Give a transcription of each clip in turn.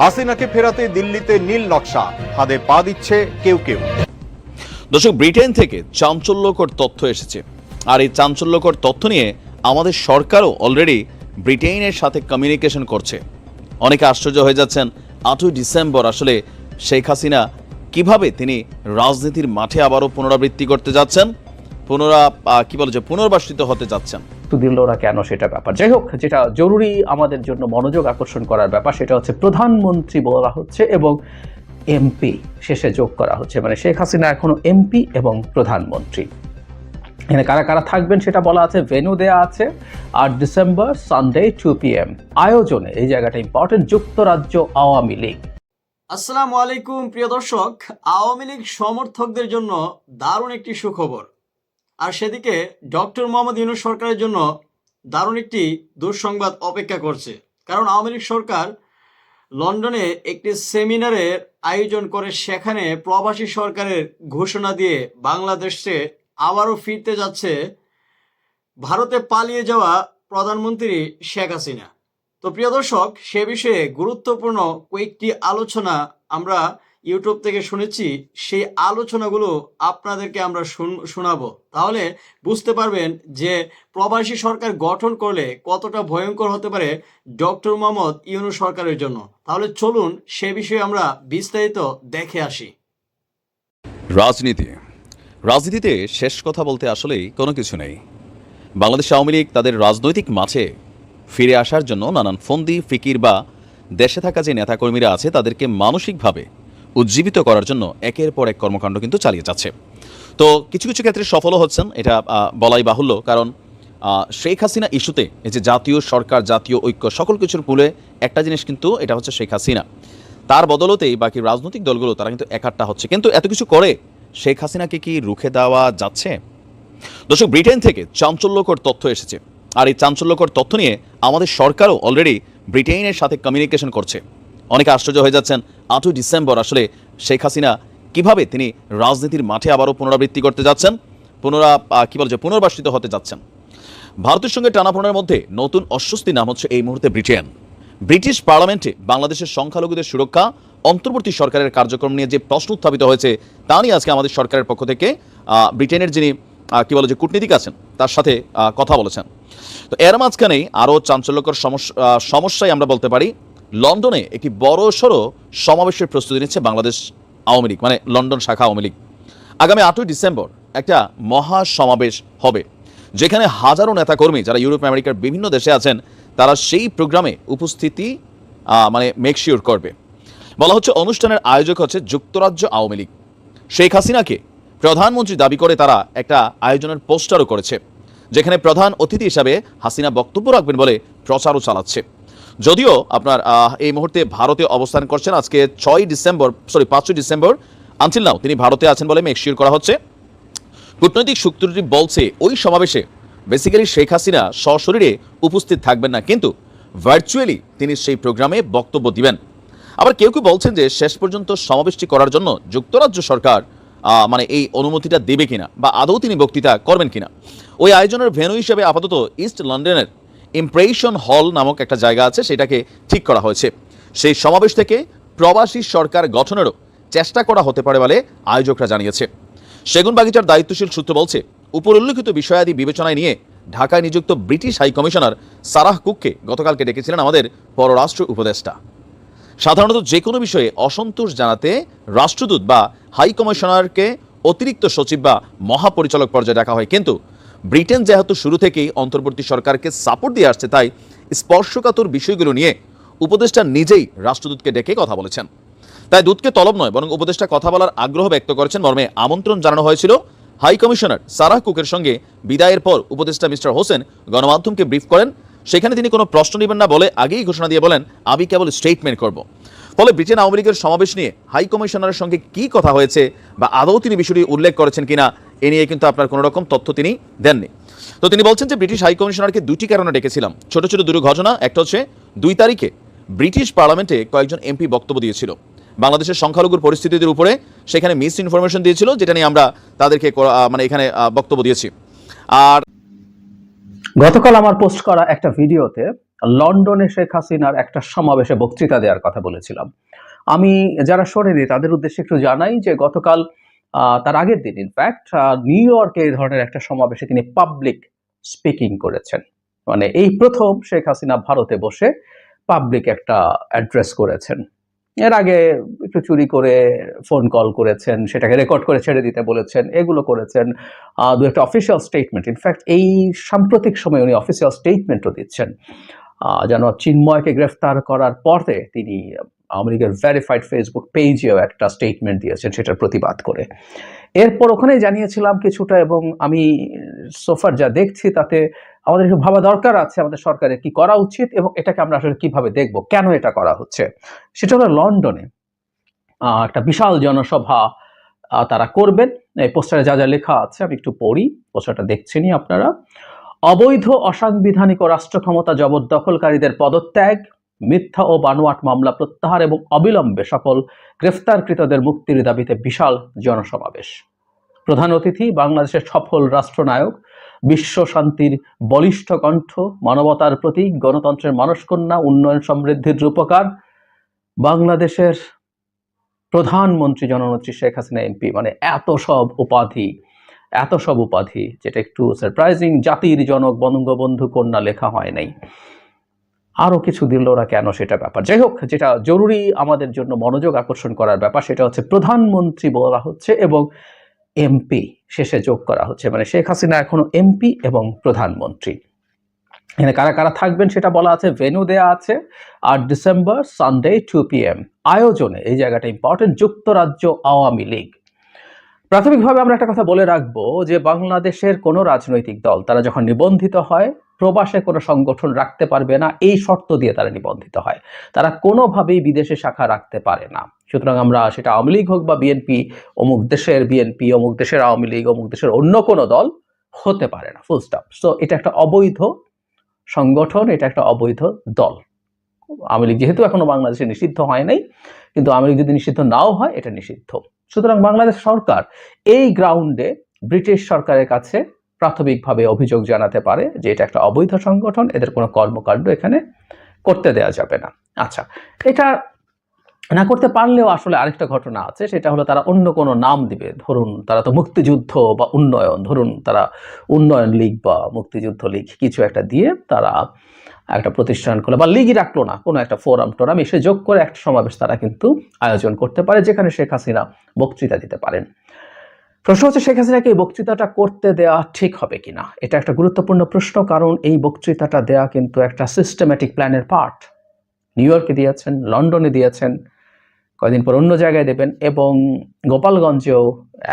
হাসিনাকে ফেরাতে দিল্লিতে নীল নকশা। হাতে পা দিচ্ছে কেউ কেউ। দর্শক, ব্রিটেন থেকে চাঞ্চল্যকর তথ্য এসেছে। আর এই চাঞ্চল্যকর তথ্য নিয়ে আমাদের সরকারও অলরেডি ব্রিটেনের সাথে কমিউনিকেশন করছে। অনেকে আশ্চর্য হয়ে যাচ্ছেন, আটই ডিসেম্বর আসলে শেখ হাসিনা কীভাবে তিনি রাজনীতির মাঠে আবারও পুনরাবৃত্তি করতে যাচ্ছেন? পুনরা কি বলে যে পুনর্বাসিত হতে যাচ্ছেন? তো দিল ওরা কেন সেটা ব্যাপার? যাই হোক, যেটা জরুরি আমাদের জন্য মনোযোগ আকর্ষণ করার ব্যাপার সেটা হচ্ছে প্রধানমন্ত্রী বলা হচ্ছে এবং এমপি শেষে যোগ করা হচ্ছে। মানে শেখ হাসিনা এখনও এমপি এবং প্রধানমন্ত্রী। এখানে কারা কারা থাকবেন সেটা বলা আছে ভেনু দেয়া আছে। আট December Sunday two P M আয়োজনে এই জায়গাটা ইম্পর্টেন্ট যুক্তরাজ্য আওয়ামী লীগ। আসসালামু আলাইকুম, প্রিয় দর্শক। আওয়ামী লীগ সমর্থকদের জন্য দারুণ একটি সুখবর। আর সেদিকে ডক্টর মোহাম্মদ ইউনুস সরকারের জন্য দারুণ একটি দুঃসংবাদ অপেক্ষা করছে। কারণ আওয়ামী লীগ সরকার লন্ডনে একটি সেমিনারের আয়োজন করে সেখানে প্রবাসী সরকারের ঘোষণা দিয়ে বাংলাদেশে আবারও ফিরতে যাচ্ছে ভারতে পালিয়ে যাওয়া প্রধানমন্ত্রী শেখ হাসিনা। তো প্রিয় দর্শক, সে বিষয়ে গুরুত্বপূর্ণ কয়েকটি আলোচনা আমরা ইউটিউব থেকে শুনেছি, সেই আলোচনাগুলো আপনাদেরকে আমরা শুন- শোনাবো। তাহলে বুঝতে পারবেন যে প্রবাসী সরকার গঠন করলে কতটা ভয়ঙ্কর হতে পারে ডক্টর মোহাম্মদ ইউনু সরকারের জন্য। তাহলে চলুন সে বিষয়ে আমরা বিস্তারিত দেখে আসি। রাজনীতি। রাজনীতিতে শেষ কথা বলতে আসলেই কোনো কিছু নেই। বাংলাদেশ আওয়ামী লীগ তাদের রাজনৈতিক মাঠে ফিরে আসার জন্য নানান ফন্দি, ফিকির বা দেশে থাকা যে নেতাকর্মীরা আছে তাদেরকে মানসিকভাবে উজ্জীবিত করার জন্য একের পর এক কর্মকাণ্ড কিন্তু চালিয়ে যাচ্ছে। তো কিছু কিছু ক্ষেত্রে সফলও হচ্ছেন, এটা বলাই বাহুল্য। কারণ শেখ হাসিনা ইস্যুতে এই যে জাতীয় সরকার, জাতীয় ঐক্য, সকল কিছুর মূলে একটা জিনিস কিন্তু এটা হচ্ছে শেখ হাসিনা। তার বদলতেই বাকি রাজনৈতিক দলগুলো, তারা কিন্তু একাট্টা হচ্ছে। কিন্তু এত কিছু করে শেখ হাসিনাকে কি রুখে দেওয়া যাচ্ছে? দর্শক, ব্রিটেন থেকে চাঞ্চল্যকর তথ্য এসেছে। আর এই চাঞ্চল্যকর তথ্য নিয়ে আমাদের সরকারও অলরেডি ব্রিটেনের সাথে কমিউনিকেশন করছে। অনেকে আশ্চর্য হয়ে যাচ্ছেন, আটই ডিসেম্বর আসলে শেখ হাসিনা কীভাবে তিনি রাজনীতির মাঠে আবারও পুনরাবৃত্তি করতে যাচ্ছেন, পুনরা কি বলে যে পুনর্বাসিত হতে যাচ্ছেন? ভারতের সঙ্গে টানাপোড়েনের মধ্যে নতুন অস্বস্তি নাম হচ্ছে এই মুহূর্তে ব্রিটেন। ব্রিটিশ পার্লামেন্টে বাংলাদেশের সংখ্যালঘুদের সুরক্ষা, অন্তর্বর্তী সরকারের কার্যক্রম নিয়ে যে প্রশ্ন উত্থাপিত হয়েছে, তা নিয়ে আজকে আমাদের সরকারের পক্ষ থেকে ব্রিটেনের যিনি কি বলে যে কূটনীতিক আছেন, তার সাথে কথা বলেছেন। তো এর মাঝখানেই আরও চাঞ্চল্যকর সমস্যা সমস্যায় আমরা বলতে পারি লন্ডনে একটি বড় সড়ো সমাবেশের প্রস্তুতি নিচ্ছে বাংলাদেশ আওয়ামী লীগ মানে লন্ডন শাখা আওয়ামী লীগ। আগামী আটই ডিসেম্বর একটা মহা সমাবেশ হবে, যেখানে হাজারো নেতাকর্মী যারা ইউরোপ, আমেরিকার বিভিন্ন দেশে আছেন, তারা সেই প্রোগ্রামে উপস্থিতি মানে মেকশিওর করবে। বলা হচ্ছে অনুষ্ঠানের আয়োজক হচ্ছে যুক্তরাজ্য আওয়ামী লীগ। শেখ হাসিনাকে প্রধানমন্ত্রী দাবি করে তারা একটা আয়োজনের পোস্টারও করেছে, যেখানে প্রধান অতিথি হিসাবে হাসিনা বক্তব্য রাখবেন বলে প্রচারও চালাচ্ছে। যদিও আপনার এই মুহূর্তে ভারতে অবস্থান করছেন আজকে ছয় ডিসেম্বর সরি পাঁচই ডিসেম্বর। আনছিল নাও তিনি ভারতে আছেন বলে মেকশিওর করা হচ্ছে। কূটনৈতিক সূত্রটি বলছে, ওই সমাবেশে বেসিক্যালি শেখ হাসিনা সশরীরে উপস্থিত থাকবেন না, কিন্তু ভার্চুয়ালি তিনি সেই প্রোগ্রামে বক্তব্য দিবেন। আবার কেউ কেউ বলছেন যে, শেষ পর্যন্ত সমাবেশটি করার জন্য যুক্তরাজ্য সরকার মানে এই অনুমতিটা দেবে কিনা, বা আদৌ তিনি বক্তৃতা করবেন কিনা। ওই আয়োজনের ভেন্যু হিসেবে আপাতত ইস্ট লন্ডনের ইমপ্রেশন হল নামক একটা জায়গা আছে, সেটাকে ঠিক করা হয়েছে। সেই সমাবেশ থেকে প্রবাসী সরকার গঠনেরও চেষ্টা করা হতে পারে বলে আয়োজকরা জানিয়েছে। সেগুন বাগিচার দায়িত্বশীল সূত্র বলছে উপর উল্লেখিত বিষয়াদি বিবেচনায় নিয়ে ঢাকায় নিযুক্ত ব্রিটিশ হাই কমিশনার সারাহ কুককে গতকালকে ডেকেছিলেন আমাদের পররাষ্ট্র উপদেষ্টা। সাধারণত যে কোনো বিষয়ে অসন্তোষ জানাতে রাষ্ট্রদূত বা হাই কমিশনারকে অতিরিক্ত সচিব বা মহাপরিচালক পর্যায়ে ডাকা হয়, কিন্তু ব্রিটেন যেহেতু শুরু থেকেই অন্তর্বর্তী সরকারকে সাপোর্ট দিয়ে আসছে, তাই স্পর্শকাতর বিষয়গুলো নিয়ে উপদেষ্টা নিজেই রাষ্ট্রদূতকে ডেকে কথা বলেছেন। তাই দূতকে তলব নয়, বরং উপদেষ্টা কথা বলার আগ্রহ ব্যক্ত করেছেন। মর্মে আমন্ত্রণ জানানো হয়েছিল হাই কমিশনার সারাহ কুকের সঙ্গে। বিদায়ের পর উপদেষ্টা মিস্টার হোসেন গণমাধ্যমকে ব্রিফ করেন। সেখানে তিনি কোনো প্রশ্ন নেবেন না বলে আগেই ঘোষণা দিয়ে বলেন, আমি কেবল স্টেটমেন্ট করব। ফলে ব্রিটেন আওয়ামী লীগের সমাবেশ নিয়ে হাই কমিশনারের সঙ্গে কি কথা হয়েছে বা আদৌ তিনি বিষয়টি উল্লেখ করেছেন কিনা এ নিয়ে কিন্তু আপনার কোনো রকম তথ্য তিনি দেননি। তো তিনি বলছেন যে ব্রিটিশ হাই কমিশনারকে দুটি কারণে ডেকেছিলাম। ছোট ছোট দুটো ঘটনা। একটা হচ্ছে, দুই তারিখে ব্রিটিশ পার্লামেন্টে কয়েকজন এমপি বক্তব্য দিয়েছিল। বাংলাদেশের সংখ্যালঘুর পরিস্থিতির উপরে সেখানে মিস ইনফরমেশন দিয়েছিল, যেটা নিয়ে আমরা তাদেরকে মানে এখানে বক্তব্য দিয়েছি। আর গতকাল আমার পোস্ট করা একটা ভিডিওতে লন্ডনে শেখ হাসিনার একটা সমাবেশে বক্তৃতা দেওয়ার কথা বলেছিলাম। আমি যারা শোনেনি তাদের উদ্দেশ্যে একটু জানাই যে গতকাল তার আগের দিন ইনফ্যাক্ট নিউ ইয়র্কে এই ধরনের একটা সমাবেশে তিনি পাবলিক স্পিকিং করেছেন। মানে এই প্রথম শেখ হাসিনা ভারতে বসে পাবলিক একটা অ্যাড্রেস করেছেন। এর আগে একটু চুরি করে ফোন কল করেছেন, সেটাকে রেকর্ড করে ছেড়ে দিতে বলেছেন, এগুলো করেছেন। দু একটা অফিসিয়াল স্টেটমেন্ট ইনফ্যাক্ট এই সাম্প্রতিক সময়ে উনি অফিসিয়াল স্টেটমেন্টও দিচ্ছেন। যেন চিন্ময়কে গ্রেফতার করার পরে তিনি আওয়ামী লীগের ভেরিফাইড ফেসবুক পেজেও একটা স্টেটমেন্ট দিয়েছেন, সেটার প্রতিবাদ করে। এরপর ওখানেই জানিয়েছিলাম কিছুটা এবং আমি সোফার যা দেখছি তাতে আমাদের একটু ভাবা দরকার আছে আমাদের সরকারের কি করা উচিত এবং এটাকে আমরা আসলে কীভাবে দেখব, কেন এটা করা হচ্ছে। সেটা হলো লন্ডনে একটা বিশাল জনসভা তারা করবেন। এই পোস্টারে যা যা লেখা আছে আমি একটু পড়ি, পোস্টারটা দেখছেনই আপনারা। অবৈধ অসাংবিধানিক ও রাষ্ট্র ক্ষমতা জবরদখলকারীদের পদত্যাগ মিথ্যা ও বানোয়াট মামলা প্রত্যাহার এবং অবিলম্বে সকল গ্রেফতারকৃতদের মুক্তির দাবিতে বিশাল জনসমাবেশ। প্রধান অতিথি বাংলাদেশের সফল রাষ্ট্রনায়ক, বিশ্ব শান্তির বলিষ্ঠ কণ্ঠ, মানবতার প্রতীক, গণতন্ত্রের মানসকন্যা, উন্নয়ন সমৃদ্ধির রূপকার, বাংলাদেশের প্রধানমন্ত্রী জননেত্রী শেখ হাসিনা এমপি। মানে এত সব উপাধি, এত সব উপাধি, যেটা একটু সারপ্রাইজিং জাতির জনক, বঙ্গবন্ধু কন্যা লেখা হয় নাই। আরও কিছু দিল ওরা কেন সেটা ব্যাপার। যাই হোক, যেটা জরুরি আমাদের জন্য মনোযোগ আকর্ষণ করার ব্যাপার সেটা হচ্ছে প্রধানমন্ত্রী বলা হচ্ছে এবং এমপি শেষে যোগ করা হচ্ছে। মানে শেখ হাসিনা এখনও এমপি এবং প্রধানমন্ত্রী। এখানে কারা কারা থাকবেন সেটা বলা আছে ভেনু দেয়া আছে। আট December Sunday two P M আয়োজনে এই জায়গাটা ইম্পর্টেন্ট যুক্তরাজ্য আওয়ামী লীগ। প্রাথমিকভাবে আমরা একটা কথা বলে রাখব যে বাংলাদেশের কোনো রাজনৈতিক দল, তারা যখন নিবন্ধিত হয় প্রবাসে কোনো সংগঠন রাখতে পারবে না, এই শর্ত দিয়ে তারা নিবন্ধিত হয়। তারা কোনোভাবেই বিদেশে শাখা রাখতে পারে না। সুতরাং আমরা সেটা আওয়ামী লীগ হোক বা বিএনপি, অমুক দেশের বিএনপি, অমুক দেশের আওয়ামী লীগ, অমুক দেশের অন্য কোনো দল হতে পারে না। ফুল স্টপ সো এটা একটা অবৈধ সংগঠন, এটা একটা অবৈধ দল। আওয়ামী লীগ যেহেতু এখনও বাংলাদেশে নিষিদ্ধ হয় নাই, কিন্তু আওয়ামী লীগ যদি নিষিদ্ধ নাও হয়, এটা নিষিদ্ধ। সুতরাং বাংলাদেশ সরকার এই গ্রাউন্ডে ব্রিটিশ সরকারের কাছে প্রাথমিকভাবে অভিযোগ জানাতে পারে যে এটা একটা অবৈধ সংগঠন, এদের কোনো কর্মকাণ্ড এখানে করতে দেওয়া যাবে না। আচ্ছা এটা না করতে পারলেও আসলে আরেকটা ঘটনা আছে, সেটা হলো তারা অন্য কোনো নাম দিবে। ধরুন, তারা তো মুক্তিযুদ্ধ বা উন্নয়ন, ধরুন, তারা উন্নয়ন লীগ বা মুক্তিযুদ্ধ লীগ কিছু একটা দিয়ে তারা একটা প্রতিষ্ঠান করল বা লিগই রাখল না, কোনো একটা ফোরাম টোরাম এসে যোগ করে একটা সমাবেশ তারা কিন্তু আয়োজন করতে পারে, যেখানে শেখ হাসিনা বক্তৃতা দিতে পারেন। প্রশ্ন হচ্ছে, শেখ হাসিনাকে এই বক্তৃতাটা করতে দেওয়া ঠিক হবে কিনা? এটা একটা গুরুত্বপূর্ণ প্রশ্ন, কারণ এই বক্তৃতাটা দেওয়া কিন্তু একটা সিস্টেম্যাটিক প্ল্যানের পার্ট নিউ ইয়র্কে দিয়েছেন লন্ডনে দিয়েছেন কয়দিন পর অন্য জায়গায় দেবেন, এবং গোপালগঞ্জেও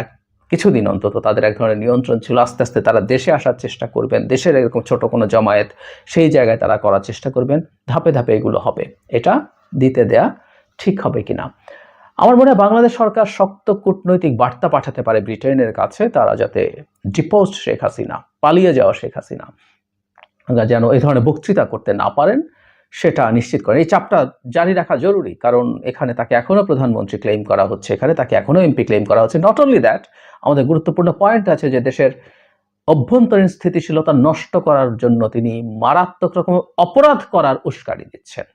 এক, কিছুদিন অন্তত তাদের এক ধরনের নিয়ন্ত্রণ ছিল, আস্তে আস্তে তারা দেশে আসার চেষ্টা করবেন, দেশের এরকম ছোট কোনো জমায়েত সেই জায়গায় তারা করার চেষ্টা করবেন, ধাপে ধাপে এগুলো হবে। এটা দিতে দেয়া ঠিক হবে কিনা? আমার মনে হয় বাংলাদেশ সরকার শক্ত কূটনৈতিক বার্তা পাঠাতে পারে ব্রিটেনের কাছে, তারা যাতে ডিপোস্ট শেখ হাসিনা, পালিয়ে যাওয়া শেখ হাসিনা। যেন এই ধরনের বক্তৃতা করতে না পারেন, সেটা নিশ্চিত করেন। এই চাপটা জারি রাখা জরুরি, কারণ এখানে তাকে এখনও প্রধানমন্ত্রী ক্লেম করা হচ্ছে, এখানে তাকে এখনও এমপি ক্লেম করা হচ্ছে। নট অনলি দ্যাট আমাদের গুরুত্বপূর্ণ পয়েন্ট আছে যে দেশের অভ্যন্তরীণ স্থিতিশীলতা নষ্ট করার জন্য তিনি মারাত্মক রকম অপরাধ করার উস্কানি দিচ্ছেন।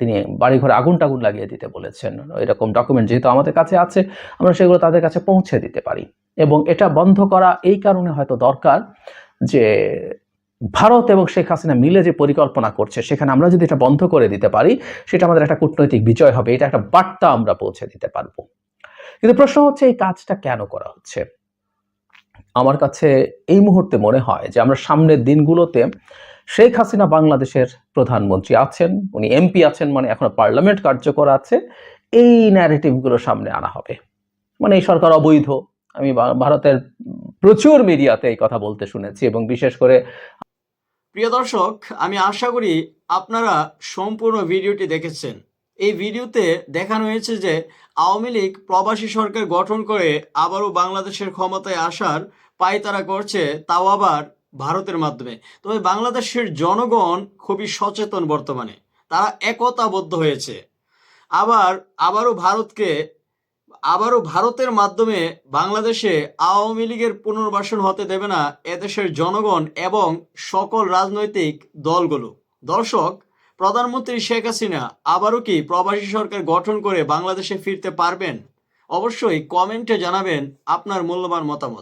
তিনি বাড়িঘরে আগুন টাগুন লাগিয়ে দিতে বলেছেন। এরকম ডকুমেন্ট যেহেতু আমাদের কাছে আছে, আমরা সেগুলো তাদের কাছে পৌঁছে দিতে পারি। এবং এটা বন্ধ করা এই কারণে হয়তো দরকার যে ভারত এবং শেখ হাসিনা মিলে যে পরিকল্পনা করছে, সেখানে আমরা যদি এটা বন্ধ করে দিতে পারি, সেটা আমাদের একটা কূটনৈতিক বিজয় হবে, এটা একটা বার্তা আমরা পৌঁছে দিতে পারব। কিন্তু প্রশ্ন হচ্ছে, এই কাজটা কেন করা হচ্ছে? আমার কাছে এই মুহূর্তে মনে হয় যে আমরা সামনের দিনগুলোতে শেখ হাসিনা বাংলাদেশের প্রধানমন্ত্রী আছেন, উনি এমপি আছেন মানে এখনও পার্লামেন্ট কার্যকর আছে। এই ন্যারেটিভগুলো সামনে আনা হবে। মানে এই সরকার অবৈধ। আমি ভারতের প্রচুর মিডিয়াতে এই কথা বলতে শুনেছি এবং বিশেষ করে প্রিয় দর্শক, আমি আশা করি আপনারা সম্পূর্ণ ভিডিওটি দেখেছেন। এই ভিডিওতে দেখানো হয়েছে যে আওয়ামী লীগ প্রবাসী সরকার গঠন করে আবারও বাংলাদেশের ক্ষমতায় আসার পায়তারা করছে, তাও আবার ভারতের মাধ্যমে। তবে বাংলাদেশের জনগণ খুবই সচেতন বর্তমানে। তারা একতাবদ্ধ হয়েছে। আবার, আবারও ভারতকে, আবারও ভারতের মাধ্যমে বাংলাদেশে আওয়ামী লীগের পুনর্বাসন হতে দেবে না এদেশের জনগণ এবং সকল রাজনৈতিক দলগুলো। দর্শক, প্রধানমন্ত্রী শেখ হাসিনা আবারও কি প্রবাসী সরকার গঠন করে বাংলাদেশে ফিরতে পারবেন? অবশ্যই কমেন্টে জানাবেন আপনার মূল্যবান মতামত।